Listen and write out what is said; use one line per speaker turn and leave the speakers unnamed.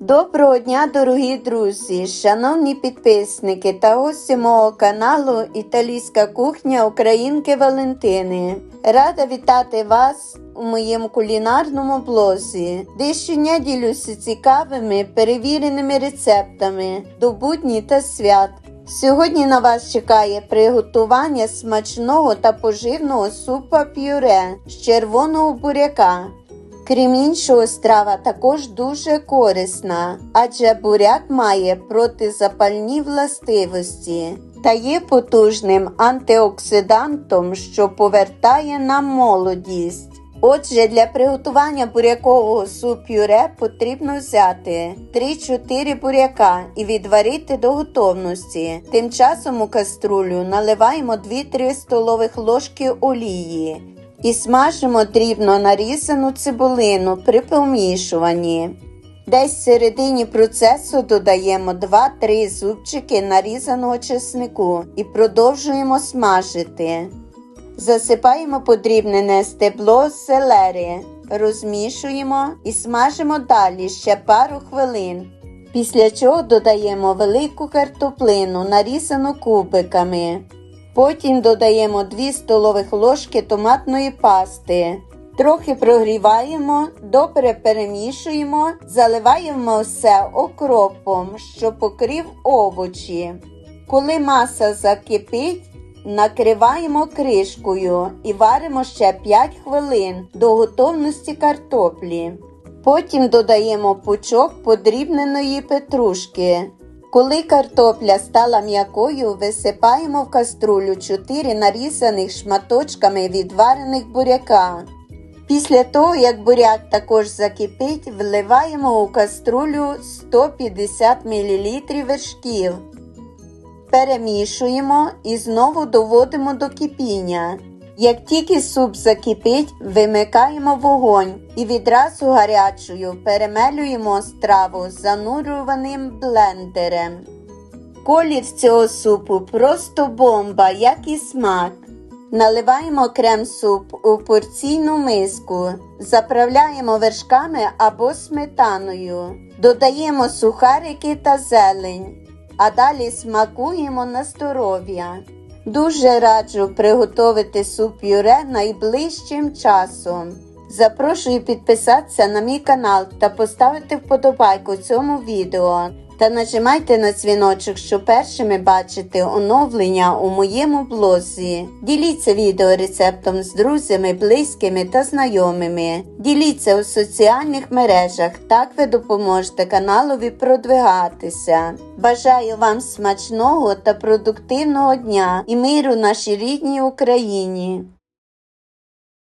Доброго дня, дорогі друзі, шановні підписники та гості мого каналу Італійська кухня Українки Валентини. Рада вітати вас у моєму кулінарному блозі, де щодня ділюся цікавими перевіреними рецептами до будні та свят. Сьогодні на вас чекає приготування смачного та поживного супа пюре з червоного буряка. Крім іншого, страва також дуже корисна, адже буряк має протизапальні властивості та є потужним антиоксидантом, що повертає нам молодість. Отже, для приготування бурякового суп-пюре потрібно взяти 3-4 буряка і відварити до готовності. Тим часом у каструлю наливаємо 2-3 столових ложки олії і смажимо дрібно нарізану цибулину при помішуванні. Десь в середині процесу додаємо 2-3 зубчики нарізаного чеснику і продовжуємо смажити. Засипаємо подрібнене стебло селери, розмішуємо і смажимо далі ще пару хвилин. Після чого додаємо велику картоплину, нарізану кубиками. Потім додаємо 2 столових ложки томатної пасти. Трохи прогріваємо, добре перемішуємо, заливаємо все окропом, що покрив овочі. Коли маса закипить, накриваємо кришкою і варимо ще 5 хвилин до готовності картоплі. Потім додаємо пучок подрібненої петрушки. Коли картопля стала м'якою, висипаємо в каструлю 4 нарізаних шматочками відварених буряка. Після того, як буряк також закипить, вливаємо у каструлю 150 мл вершків. Перемішуємо і знову доводимо до кипіння. Як тільки суп закипить, вимикаємо вогонь і відразу гарячою перемелюємо страву занурюваним блендером. Колір цього супу просто бомба, як і смак. Наливаємо крем-суп у порційну миску, заправляємо вершками або сметаною, додаємо сухарики та зелень, а далі смакуємо на здоров'я. Дуже раджу приготувати суп пюре найближчим часом. Запрошую підписатися на мій канал та поставити вподобайку цьому відео. Та нажимайте на дзвіночок, щоб першими бачити оновлення у моєму блозі. Діліться відео рецептом з друзями, близькими та знайомими. Діліться у соціальних мережах, так ви допоможете каналові продвигатися. Бажаю вам смачного та продуктивного дня і миру нашій рідній Україні!